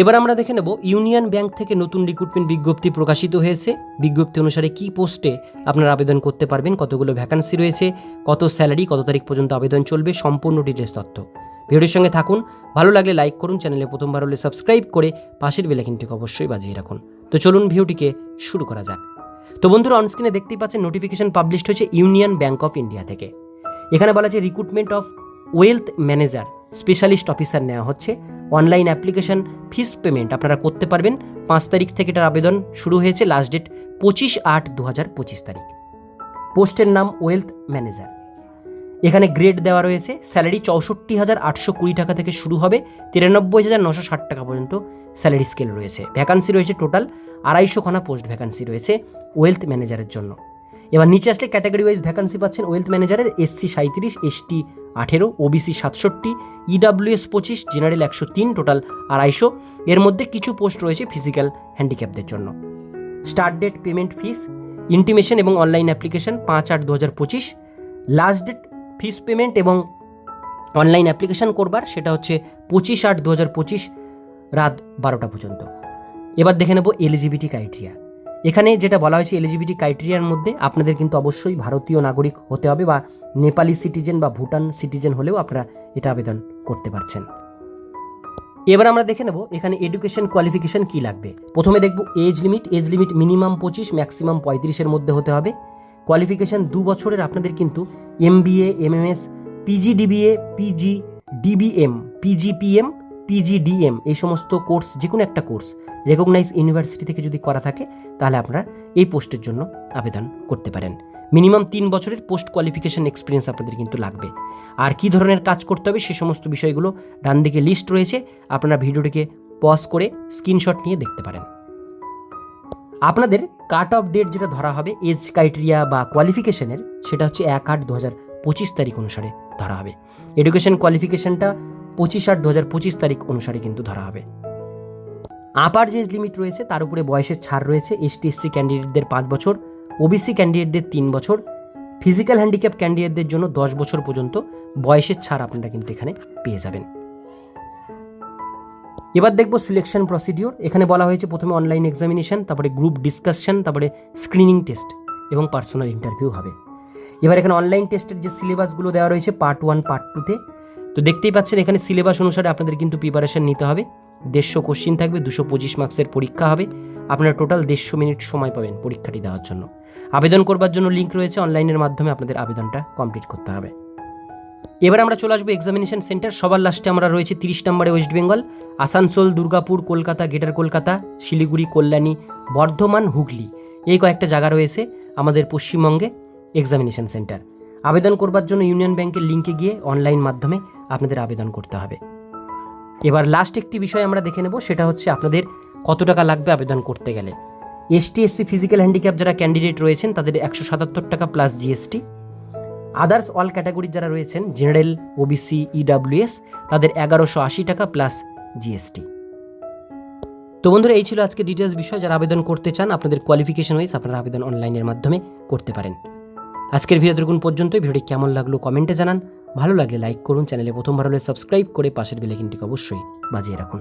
এবার আমরা দেখে নেব ইউনিয়ন ব্যাংক থেকে নতুন রিক্রুটমেন্ট বিজ্ঞপ্তি প্রকাশিত হয়েছে। বিজ্ঞপ্তি অনুসারে কি পোস্টে আপনারা আবেদন করতে পারবেন, কতগুলো ভ্যাকান্সি রয়েছে, কত স্যালারি কত তারিখ পর্যন্ত আবেদন চলবে, সম্পূর্ণ ডিটেলস তথ্য। ভিডিওর সঙ্গে থাকুন, ভালো লাগলে লাইক করুন চ্যানেলে প্রথমবার হলে সাবস্ক্রাইব করে পাশের বেলাকিনটিকে অবশ্যই বাজিয়ে রাখুন। তো চলুন ভিডিওটিকে শুরু করা যাক। তো বন্ধুরা অনস্ক্রিনে দেখতেই পাচ্ছেন নোটিফিকেশন পাবলিশড হয়েছে ইউনিয়ন ব্যাংক অফ ইন্ডিয়া থেকে। এখানে বলা আছে recruitment of wealth manager specialist officer নেওয়া হচ্ছে। অনলাইন অ্যাপ্লিকেশন ফিস পেমেন্ট আপনারা করতে পারবেন। পাঁচ তারিখ থেকে এটার আবেদন শুরু হয়েছে লাস্ট ডেট পঁচিশ আট দু হাজার পঁচিশ তারিখ। পোস্টের নাম ওয়েলথ ম্যানেজার এখানে গ্রেড দেওয়া রয়েছে স্যালারি চৌষট্টি হাজার আটশো কুড়ি টাকা থেকে শুরু হবে, তিরানব্বই হাজার নশো ষাট টাকা পর্যন্ত স্যালারি স্কেল রয়েছে। ভ্যাকান্সি রয়েছে টোটাল আড়াইশো খানা পোস্ট ভ্যাকান্সি রয়েছে ওয়েলথ ম্যানেজারের জন্য। এবার নিচে আসলে ক্যাটাগরি ওয়াইজ ভ্যাকান্সি পাচ্ছেন ওয়েলথ ম্যানেজারের এসসি সাঁত্রিশ এসটি আঠেরো ওবিসি সাতষট্টি ইডাব্লিউএস পঁচিশ, জেনারেল একশো তিন টোটাল আড়াইশো। এর মধ্যে কিছু পোস্ট রয়েছে ফিজিক্যাল হ্যান্ডিক্যাপদের জন্য। Start date payment fees intimation এবং অনলাইন অ্যাপ্লিকেশন পাঁচ আট দু হাজার পঁচিশ। লাস্ট ডেট ফিস পেমেন্ট এবং অনলাইন অ্যাপ্লিকেশন করবার, সেটা হচ্ছে পঁচিশ আট দু হাজার পঁচিশ রাত বারোটা পর্যন্ত। এবার দেখে নেব এলিজিবিলিটি ক্রাইটেরিয়া এখানে যেটা বলা হয়েছে এলিজিবিলিটি ক্রাইটেরিয়ার মধ্যে আপনাদের কিন্তু অবশ্যই ভারতীয় নাগরিক হতে হবে বা নেপালি সিটিজেন বা ভুটান সিটিজেন হলেও আপনারা এটা আবেদন করতে পারছেন। এবার আমরা দেখে নেব এখানে এডুকেশন কোয়ালিফিকেশন কি লাগবে। প্রথমে দেখব age limit age limit minimum পঁচিশ, ম্যাক্সিমাম পঁয়ত্রিশের মধ্যে হতে হবে। কোয়ালিফিকেশন দু বছরের আপনাদের কিন্তু MBA MMS, PG DBA, PG DBM PGPM PGDM এই সমস্ত কোর্স যে কোনো একটা কোর্স। রেকগনাইজ ইউনিভার্সিটি থেকে যদি করা থাকে, তাহলে আপনারা এই পোস্টের জন্য আবেদন করতে পারেন। মিনিমাম তিন বছরের পোস্ট কোয়ালিফিকেশন এক্সপিরিয়েন্স আপনাদের কিন্তু লাগবে। আর কি ধরনের কাজ করতে হবে সে সমস্ত বিষয়গুলো ডান দিকে লিস্ট রয়েছে, আপনারা ভিডিওটিকে পজ করে স্ক্রিনশট নিয়ে দেখতে পারেন। আপনাদের কাট অফ ডেট যেটা ধরা হবে এজ ক্রাইটেরিয়া বা কোয়ালিফিকেশনের সেটা হচ্ছে এক আট দু হাজার পঁচিশ তারিখ অনুসারে ধরা হবে। এডুকেশন কোয়ালিফিকেশনটা পঁচিশ আট দু হাজার পঁচিশ তারিখ অনুসারে কিন্তু ধরা হবে। আপার যে লিমিট রয়েছে, তার উপরে বয়সের ছাড় রয়েছে এসটি এসসি ক্যান্ডিডেটদের পাঁচ বছর ওবিসি ক্যান্ডিডেটদের তিন বছর ফিজিক্যাল হ্যান্ডিক্যাপ ক্যান্ডিডেটদের জন্য দশ বছর পর্যন্ত বয়সের ছাড় আপনারা কিন্তু এখানে পেয়ে যাবেন। এবার দেখব সিলেকশন প্রসিডিওর এখানে বলা হয়েছে প্রথমে অনলাইন এক্সামিনেশন তারপরে গ্রুপ ডিসকাশন তারপরে স্ক্রিনিং টেস্ট এবং পার্সোনাল ইন্টারভিউ হবে। এবার এখানে অনলাইন টেস্টের যে সিলেবাসগুলো দেওয়া রয়েছে পার্ট ওয়ান পার্ট টুতে তো দেখতেই পাচ্ছেন এখানে সিলেবাস অনুসারে আপনাদের কিন্তু প্রিপারেশন নিতে হবে। দেড়শো কোশ্চিন থাকবে, দুশো পঁচিশ মার্কসের পরীক্ষা হবে। আপনারা টোটাল দেড়শো মিনিট সময় পাবেন পরীক্ষাটি দেওয়ার জন্য। আবেদন করবার জন্য লিঙ্ক রয়েছে অনলাইনের মাধ্যমে আপনাদের আবেদনটা কমপ্লিট করতে হবে। এবার আমরা চলে আসব এক্সামিনেশন সেন্টার সবার লাস্টে আমরা রয়েছে তিরিশ নম্বরে West Bengal Asansol, Durgapur, Kolkata greater Kolkata Siliguri, Kalyani, Bardhaman, Hooghly. এই কয়েকটা জায়গা রয়েছে আমাদের পশ্চিমবঙ্গে এক্সামিনেশন সেন্টার আবেদন করবার জন্য ইউনিয়ন ব্যাংকের লিঙ্কে গিয়ে অনলাইন মাধ্যমে আপনাদের আবেদন করতে হবে। এবার লাস্ট একটি বিষয় আমরা দেখে নেব, সেটা হচ্ছে আপনাদের কত টাকা লাগবে আবেদন করতে গেলে। এসটি এসসি ফিজিক্যাল হ্যান্ডিক্যাপ যারা ক্যান্ডিডেট রয়েছেন, তাদের একশো সাতাত্তর টাকা প্লাস জিএসটি আদার্স অল ক্যাটাগরির যারা রয়েছেন জেনারেল ওবিসি ইডাব্লিউএস তাদের এগারোশো আশি টাকা প্লাস জিএসটি তো বন্ধুরা, এই ছিল আজকে ডিটেলস বিষয়। যারা আবেদন করতে চান, আপনাদের কোয়ালিফিকেশন ওয়াইজ আপনারা আবেদন অনলাইনের মাধ্যমে করতে পারেন। আজকের ভিডিও দেখুন পর্যন্তই। ভিডিওটি কেমন লাগল কমেন্টে জানান। ভালো লাগলে লাইক করুন চ্যানেলে প্রথমবার হলে সাবস্ক্রাইব করে পাশের বেলাইকিনটিকে অবশ্যই বাজিয়ে রাখুন।